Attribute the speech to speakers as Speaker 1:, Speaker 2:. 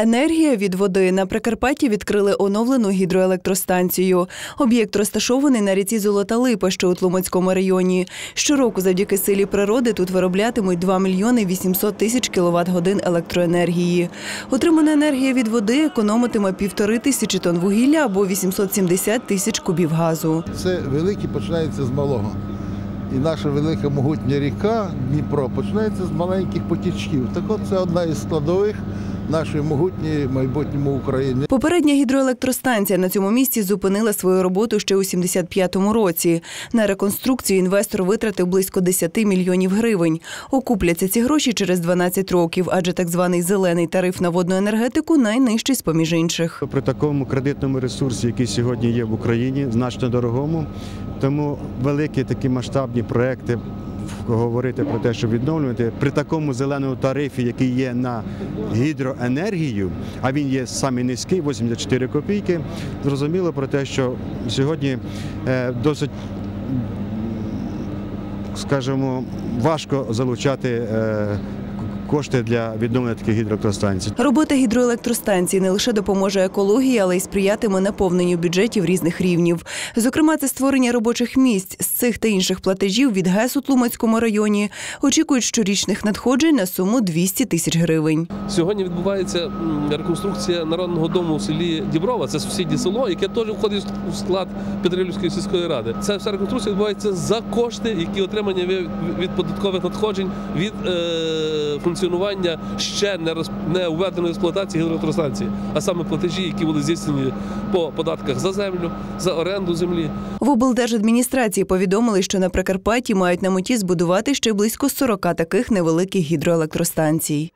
Speaker 1: Енергія від води на Прикарпатті відкрили оновлену гідроелектростанцію. Об'єкт розташований на ріці Золота Липа, що у Тлумацькому районі. Щороку завдяки силі природи тут вироблятимуть 2 мільйони 800 тисяч кіловат годин електроенергії. Отримана енергія від води економитиме півтори тисячі тонн вугілля або 870 тисяч кубів газу.
Speaker 2: Це велике починається з малого. І наша велика могутня ріка Дніпро починається з маленьких потічків. Так от це одна із складових нашої могутньої майбутньому України.
Speaker 1: Попередня гідроелектростанція на цьому місці зупинила свою роботу ще у 75-му році. На реконструкцію інвестор витратив близько 10 мільйонів гривень. Окупляться ці гроші через 12 років, адже так званий зелений тариф на водну енергетику найнижчий з поміж інших.
Speaker 3: При такому кредитному ресурсі, який сьогодні є в Україні, значно дорогому, тому великі такі масштабні проекти. Говорити про те, щоб відновлювати при такому зеленому тарифі, який є на гідроенергію, а він є саме низький, 84 копійки. Зрозуміло про те, що сьогодні е, досить, скажімо, важко залучати е, кошти для відновлення таких гідроелектростанцій.
Speaker 1: Робота гідроелектростанції не лише допоможе екології, але й сприятиме наповненню бюджетів різних рівнів. Зокрема, це створення робочих місць з цих та інших платежів від ГЕС у Тлумацькому районі. Очікують щорічних надходжень на суму 200 тисяч гривень.
Speaker 4: Сьогодні відбувається реконструкція народного дому у селі Діброва, це сусіднє село, яке теж входить в склад Петрилівської сільської ради. Ця вся реконструкція відбувається за кошти, які отримані від, від податкових надходжень від е, функціонування ще не роз, не введеної експлуатації гідроелектростанції, а саме платежі, які були здійснені по податках за землю, за оренду землі.
Speaker 1: В облдержадміністрації повідомили, що на Прикарпатті мають на меті збудувати ще близько 40 таких невеликих гідроелектростанцій.